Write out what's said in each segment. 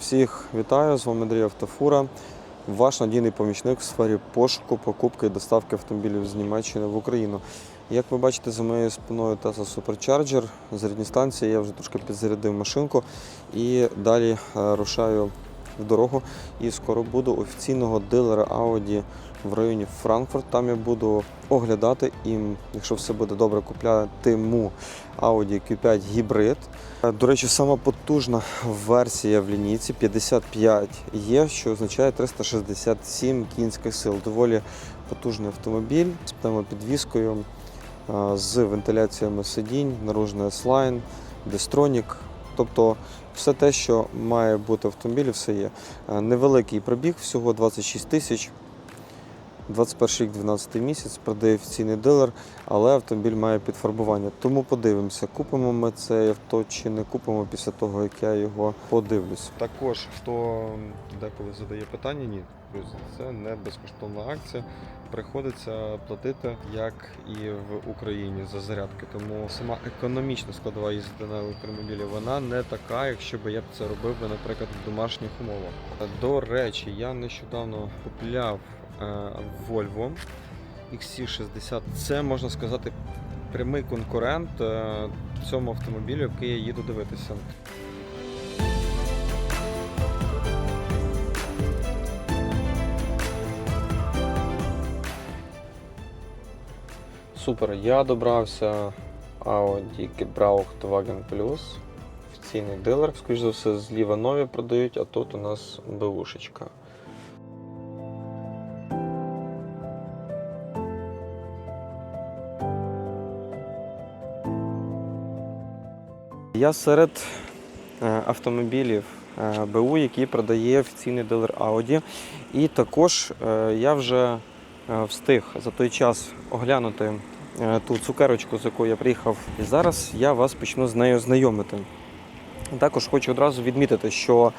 Всіх вітаю, з вами Андрій Автофура, ваш надійний помічник в сфері пошуку, покупки і доставки автомобілів з Німеччини в Україну. Як ви бачите, за моєю спиною Tesla Supercharger, зарядні станції, я вже трошки підзарядив машинку і далі е, рушаю в дорогу. І скоро буду офіційного дилера Audi в районі Франкфурт. Там я буду оглядати і, якщо все буде добре, куплятиму Audi Q5 гібрид. До речі, сама потужна версія в лінійці 55 є, що означає 367 кінських сил. Доволі потужний автомобіль з пневмопідвіскою, з вентиляціями сидінь, наружний S-Line, Destronік. Тобто все те, що має бути в автомобілі, все є. Е, Невеликий пробіг, всього 26 тисяч. 21 рік, 12 місяць, продає офіційний дилер, але автомобіль має підфарбування. Тому подивимося, купимо ми це авто чи не купимо після того, як я його подивлюсь. Також хто деколи задає питання, ні, друзі, це не безкоштовна акція. Приходиться платити, як і в Україні за зарядки. Тому сама економічна складова їздити на електромобілі, вона не така, якщо би я б це робив би, наприклад, в домашніх умовах. До речі, я нещодавно купляв Volvo XC60. Це можна сказати прямий конкурент е, цьому автомобілю, який я їду дивитися. Супер, я добрався Audi Gebrauchtwagen Plus. Офіційний дилер, скоріш за все, зліва нові продають, а тут у нас беушечка. Я серед е, автомобілів е, БУ, які продає офіційний дилер Audi. І також е, я вже встиг за той час оглянути ту цукерочку, з якою я приїхав. І зараз я вас почну з нею знайомити. Також хочу одразу відмітити, що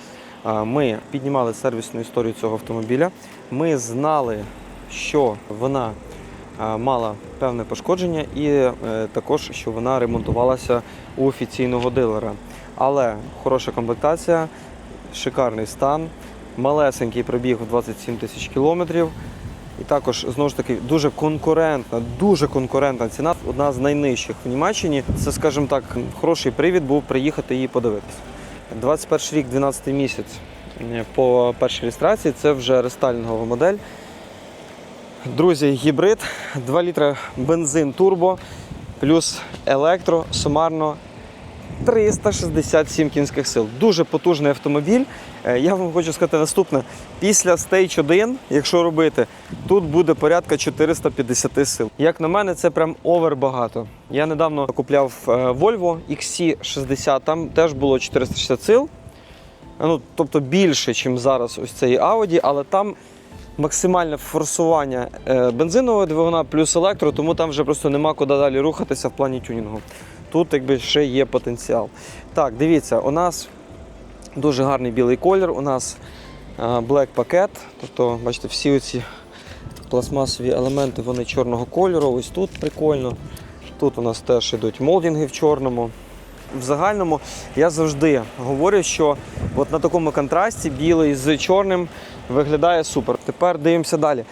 ми піднімали сервісну історію цього автомобіля. Ми знали, що вона мала певне пошкодження, і е, також що вона ремонтувалася у офіційного дилера. Але хороша комплектація, шикарний стан, малесенький пробіг в 27 тисяч кілометрів. І також знову ж таки дуже конкурентна, дуже конкурентна ціна. Одна з найнижчих в Німеччині. Це, скажімо так, хороший привід був приїхати її подивитися. 21 рік, 12 місяць е, по першій реєстрації. Це вже рестайлінгова модель. Друзі, гібрид, 2 літра бензин турбо, плюс електро, сумарно 367 кінських сил. Дуже потужний автомобіль. Е, Я вам хочу сказати наступне: після Stage 1, якщо робити, тут буде порядка 450 сил. Як на мене, це прям овер багато. Я недавно купляв е, Volvo XC60, там теж було 460 сил. Ну, тобто більше, ніж зараз ось цей Audi, але там максимальне форсування е, бензинового двигуна плюс електро, тому там вже просто нема куди далі рухатися в плані тюнінгу. Тут якби ще є потенціал. Так, дивіться, у нас дуже гарний білий колір, у нас е, black пакет, тобто, бачите, всі оці пластмасові елементи вони чорного кольору. Ось тут прикольно. Тут у нас теж йдуть молдинги в чорному. В загальному я завжди говорю, що от на такому контрасті білий з чорним виглядає супер. Тепер дивимося далі.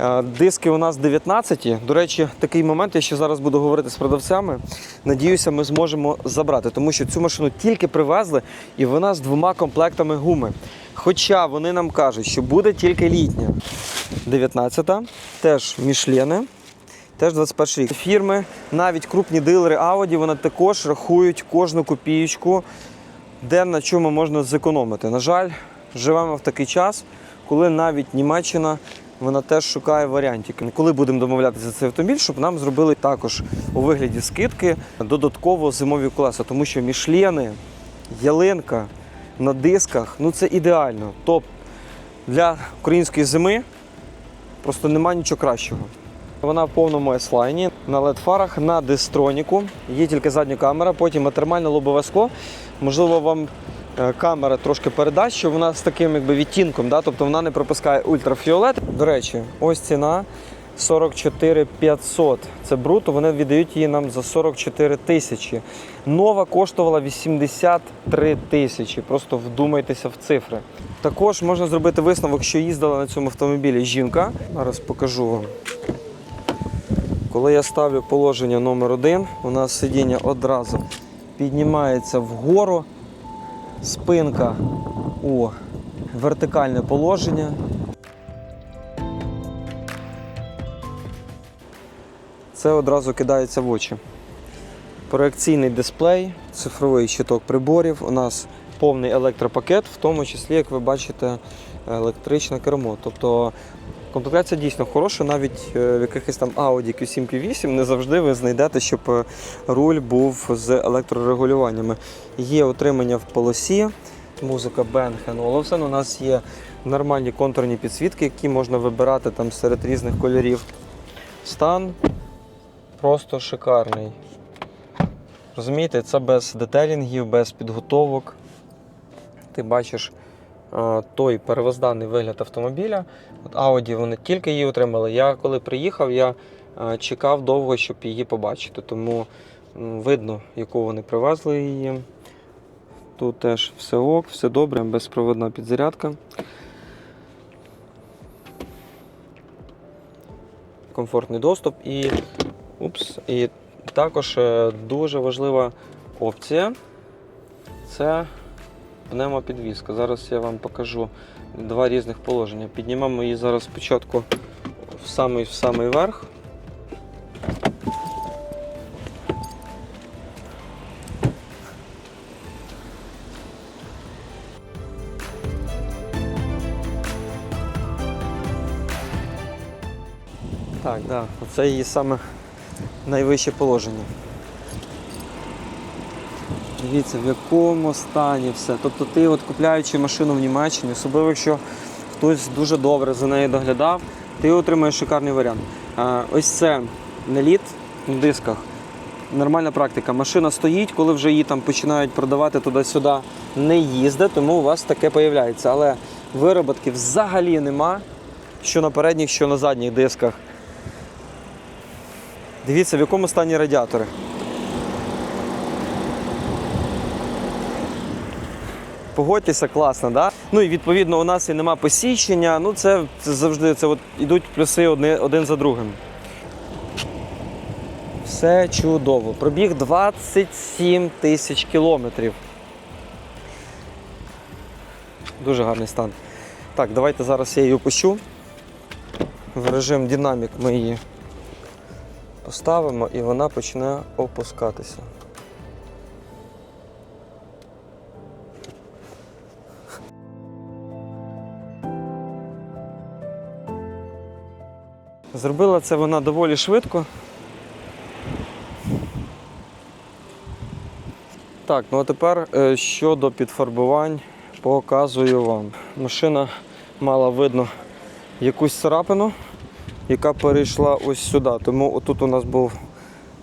Е, Диски у нас 19. До речі, такий момент я ще зараз буду говорити з продавцями. Надіюся, ми зможемо забрати, тому що цю машину тільки привезли і вона з двома комплектами гуми. Хоча вони нам кажуть, що буде тільки літня. 19-та, теж мішлени. Теж 21 рік. Фірми, навіть крупні дилери Audi, вони також рахують кожну копієчку, де на чому можна зекономити. На жаль, живемо в такий час, коли навіть Німеччина вона теж шукає варіантів. Коли будемо домовлятися за цей автомобіль, щоб нам зробили також у вигляді скидки додатково зимові колеса, тому що мішлени, ялинка на дисках ну це ідеально. Тобто для української зими просто немає нічого кращого. Вона в повному S-Line, на LED-фарах, на дистроніку. Є тільки задня камера, потім термальне лобове скло. Можливо, вам е, камера трошки передасть, що вона з таким якби, відтінком, да? тобто вона не пропускає ультрафіолет. До речі, ось ціна. 44 500. Це бруто, вони віддають її нам за 44 тисячі. Нова коштувала 83 тисячі. Просто вдумайтеся в цифри. Також можна зробити висновок, що їздила на цьому автомобілі жінка. Зараз покажу вам. Коли я ставлю положення номер один, у нас сидіння одразу піднімається вгору, спинка у вертикальне положення. Це одразу кидається в очі. Проекційний дисплей, цифровий щиток приборів. У нас повний електропакет, в тому числі, як ви бачите, електричне кермо. Тобто комплектація дійсно хороша, навіть е, в якихось там Audi Q7 Q8 не завжди ви знайдете, щоб е, руль був з електрорегулюваннями. Є отримання в полосі, музика Bang Olufsen. У нас є нормальні контурні підсвітки, які можна вибирати там серед різних кольорів. Стан просто шикарний. Розумієте, це без детелінгів, без підготовок. Ти бачиш той первозданний вигляд автомобіля. От Audi вони тільки її отримали. Я коли приїхав, я е, чекав довго, щоб її побачити. Тому видно, яку вони привезли її. Тут теж все ок, все добре, безпроводна підзарядка. Комфортний доступ і, упс, і також е, дуже важлива опція це пневмопідвізка. Зараз я вам покажу два різних положення. Піднімемо її зараз спочатку в самий, в самий верх. Так, да, оце її саме найвище положення. Дивіться, в якому стані все. Тобто ти, от купляючи машину в Німеччині, особливо якщо хтось дуже добре за нею доглядав, ти отримаєш шикарний варіант. Ось це наліт на дисках. Нормальна практика. Машина стоїть, коли вже її там починають продавати туди-сюди, не їздить, тому у вас таке появляється. Але вироботки взагалі нема, що на передніх, що на задніх дисках. Дивіться, в якому стані радіатори. Погодьтеся, класно, да? Ну і відповідно у нас і нема посічення. Ну це, це завжди це от ідуть плюси одни, один за другим. Все чудово. Пробіг 27 тисяч кілометрів. Дуже гарний стан. Так, давайте зараз я її опущу. В режим динамік ми її поставимо і вона почне опускатися. Зробила це вона доволі швидко. Так, ну а тепер е, щодо підфарбувань показую вам. Машина мала видно якусь царапину, яка перейшла ось сюди. Тому отут у нас був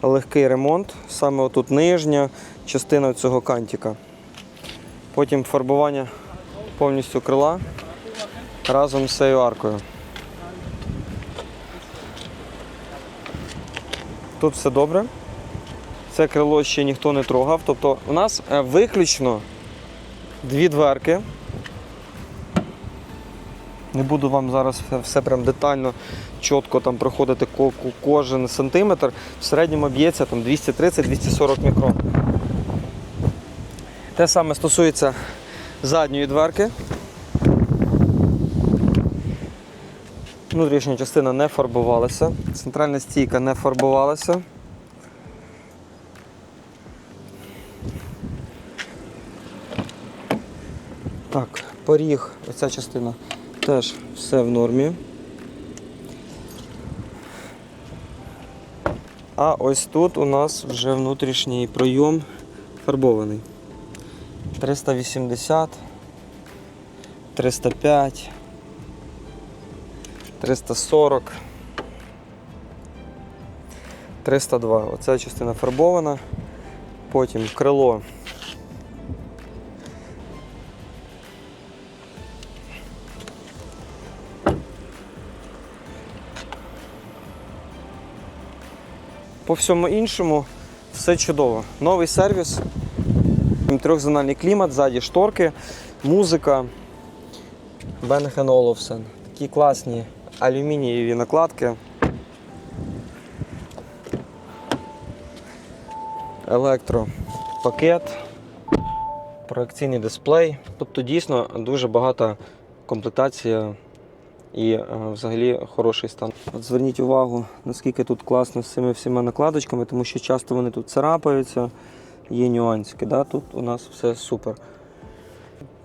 легкий ремонт, саме отут нижня частина цього кантика. Потім фарбування повністю крила разом з цією аркою. Тут все добре. Це крило ще ніхто не трогав. Тобто у нас е, виключно дві дверки. Не буду вам зараз все, прям детально, чітко там проходити ко- ко- кожен сантиметр. В середньому б'ється там 230-240 мікрон. Те саме стосується задньої дверки. Внутрішня частина не фарбувалася, центральна стійка не фарбувалася. Так, поріг, оця частина теж все в нормі. А ось тут у нас вже внутрішній пройом фарбований. 380, 305. 340, 302. Оця частина фарбована. Потім крило. по всьому іншому все чудово. Новий сервіс, трьохзональний клімат, ззаді шторки, музика. Бенген Оловсен. Такі класні алюмінієві накладки. Електропакет, проекційний дисплей. Тобто дійсно дуже багата комплектація і е, взагалі хороший стан. От зверніть увагу, наскільки тут класно з цими всіма накладочками, тому що часто вони тут царапаються, є нюансики. Да? Тут у нас все супер.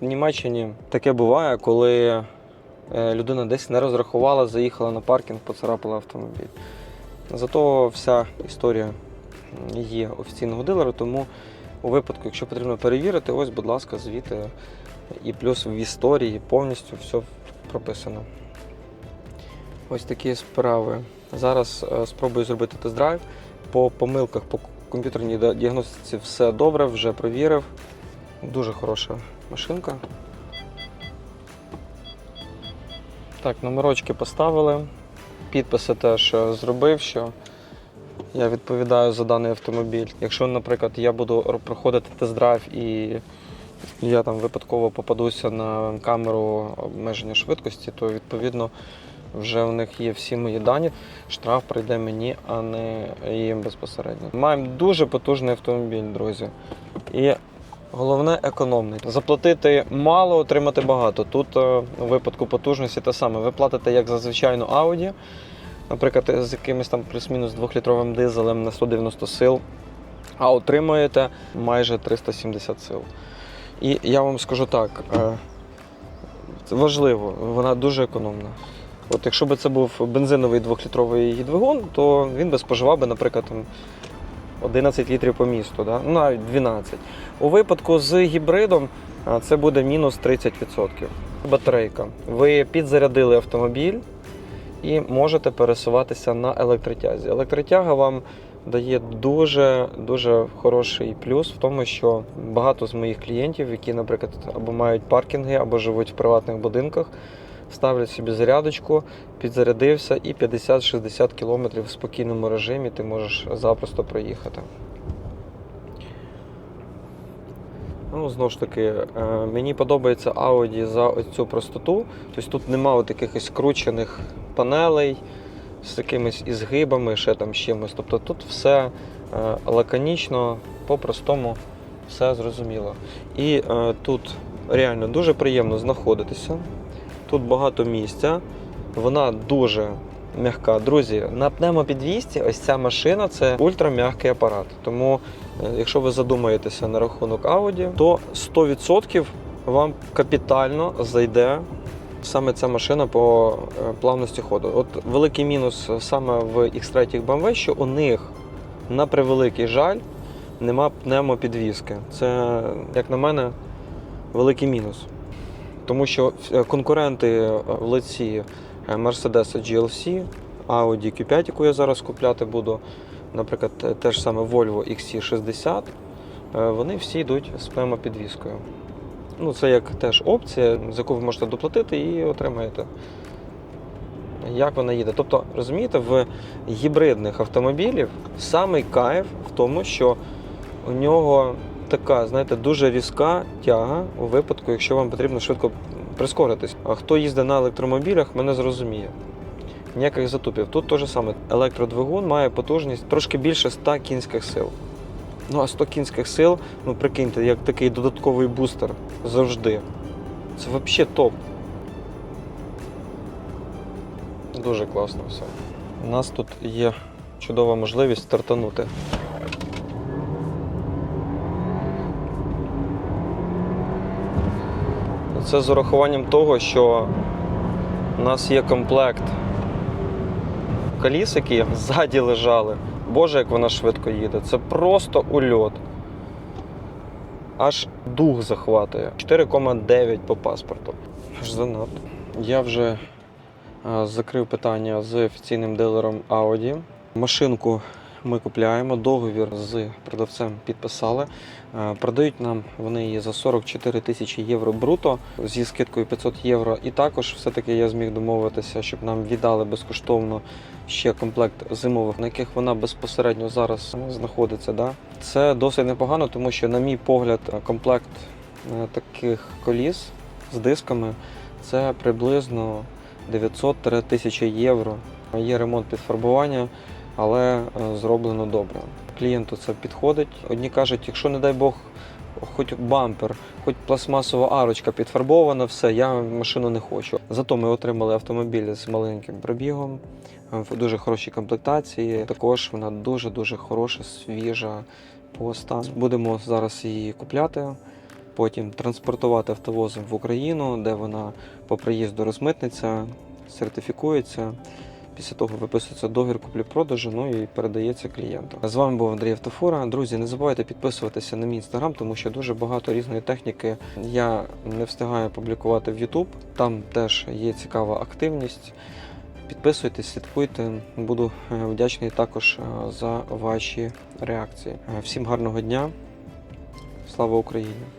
В Німеччині таке буває, коли людина десь не розрахувала, заїхала на паркінг, поцарапала автомобіль. Зато вся історія є офіційного дилера, тому у випадку, якщо потрібно перевірити, ось, будь ласка, звіти. І плюс в історії повністю все прописано. Ось такі справи. Зараз е, спробую зробити тест-драйв. По помилках, по комп'ютерній діагностиці все добре, вже провірив. Дуже хороша машинка. Так, номерочки поставили. Підписи теж е, зробив, що я відповідаю за даний автомобіль. Якщо, наприклад, я буду проходити тест-драйв і я там випадково попадуся на камеру обмеження швидкості, то відповідно вже у них є всі мої дані. Штраф прийде мені, а не їм безпосередньо. Маємо дуже потужний автомобіль, друзі. І головне економний. Заплатити мало, отримати багато. Тут е, у випадку потужності те саме. Ви платите як за звичайну Audi, наприклад, з якимось там плюс-мінус 2-літровим дизелем на 190 сил, а отримуєте майже 370 сил. І я вам скажу так, е, важливо, вона дуже економна. От якщо б це був бензиновий 2-літровий двигун, то він би споживав би, наприклад, 11 літрів по місту, да? ну, навіть 12. У випадку з гібридом це буде мінус 30%. Батарейка. Ви підзарядили автомобіль і можете пересуватися на електротязі. Електротяга вам дає дуже дуже хороший плюс в тому, що багато з моїх клієнтів, які, наприклад, або мають паркінги, або живуть в приватних будинках, ставлять собі зарядочку, підзарядився і 50-60 км в спокійному режимі ти можеш запросто проїхати. Ну, знову ж таки, е, мені подобається Audi за цю простоту. Тобто тут немає таких скручених панелей з якимись ізгибами, ще там чимось. Тобто тут все е, лаконічно, по-простому, все зрозуміло. І е, тут реально дуже приємно знаходитися. Тут багато місця, вона дуже м'яка. Друзі, на пневмопідвісті ось ця машина це ультрам'який апарат. Тому, е, якщо ви задумаєтеся на рахунок Audi, то 100% вам капітально зайде саме ця машина по е, плавності ходу. От великий мінус саме в X3 BMW, що у них, на превеликий жаль, нема пневмопідвіски. Це, як на мене, великий мінус. Тому що е, конкуренти е, в лиці е, Mercedes GLC, Audi Q5, яку я зараз купляти буду, наприклад, те- ж саме Volvo XC60, е, вони всі йдуть з пневмопідвіскою. Ну, це як теж опція, за яку ви можете доплатити і отримаєте. Як вона їде. Тобто, розумієте, в гібридних автомобілів самий кайф в тому, що у нього така, знаєте, дуже різка тяга у випадку, якщо вам потрібно швидко прискоритись. А хто їздить на електромобілях, мене зрозуміє. Ніяких затупів. Тут те саме. Електродвигун має потужність трошки більше 100 кінських сил. Ну а 100 кінських сил, ну прикиньте, як такий додатковий бустер завжди. Це взагалі топ. Дуже класно все. У нас тут є чудова можливість стартанути. Це з урахуванням того, що у нас є комплект коліс, які ззаді лежали. Боже, як вона швидко їде. Це просто ульот. Аж дух захватує. 4,9 по паспорту. Аж занадто. Я вже е, закрив питання з офіційним дилером Audi. Машинку ми купляємо. Договір з продавцем підписали. Е, Продають нам вони її за 44 тисячі євро бруто зі скидкою 500 євро. І також все-таки я зміг домовитися, щоб нам віддали безкоштовно ще комплект зимових, на яких вона безпосередньо зараз знаходиться. Да? Це досить непогано, тому що, на мій погляд, комплект е, таких коліс з дисками це приблизно 900-1000 євро. Є ремонт підфарбування, але е, зроблено добре. Клієнту це підходить. Одні кажуть, якщо не дай Бог, хоч бампер, хоч пластмасова арочка підфарбована, все, я машину не хочу. Зато ми отримали автомобіль з маленьким пробігом, в дуже хорошій комплектації. Також вона дуже-дуже хороша, свіжа по стану. Будемо зараз її купляти. Потім транспортувати автовозом в Україну, де вона по приїзду розмитниться, сертифікується. Після того виписується договір куплі-продажу, ну і передається клієнту. З вами був Андрій Автофора. Друзі, не забувайте підписуватися на мій інстаграм, тому що дуже багато різної техніки я не встигаю публікувати в YouTube. Там теж є цікава активність. Підписуйтесь, слідкуйте. Буду е, вдячний також е, за ваші реакції. Е, Всім гарного дня. Слава Україні!